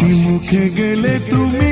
হাসি মুখে গেলে তুমি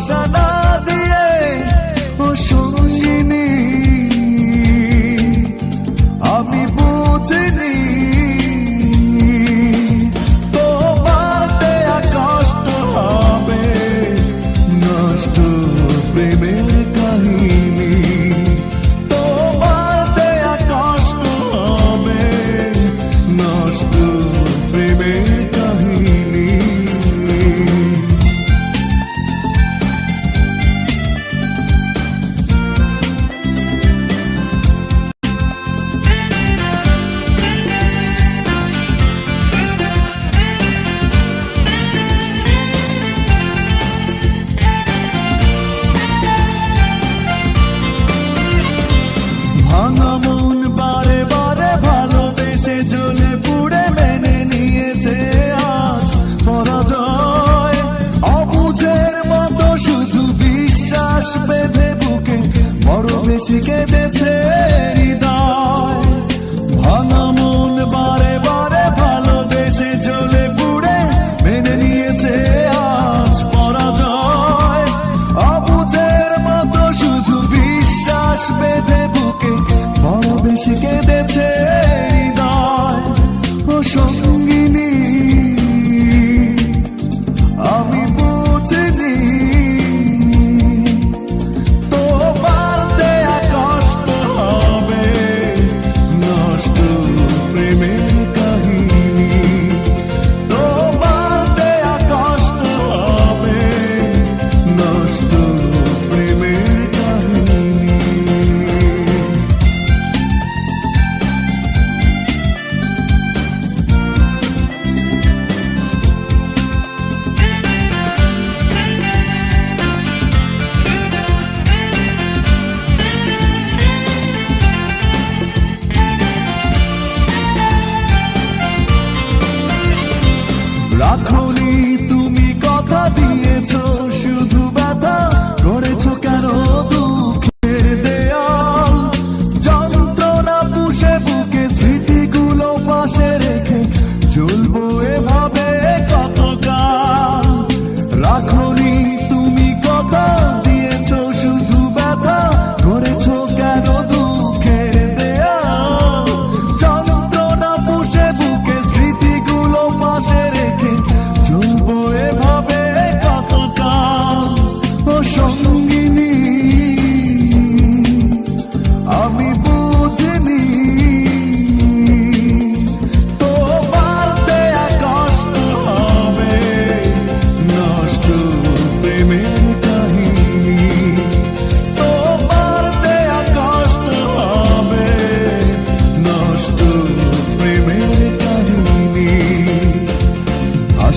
什么？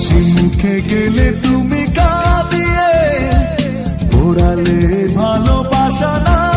হাসি মুখে গেলে তুমি কাঁদিয়ে ঘোরালে ভালোবাসা না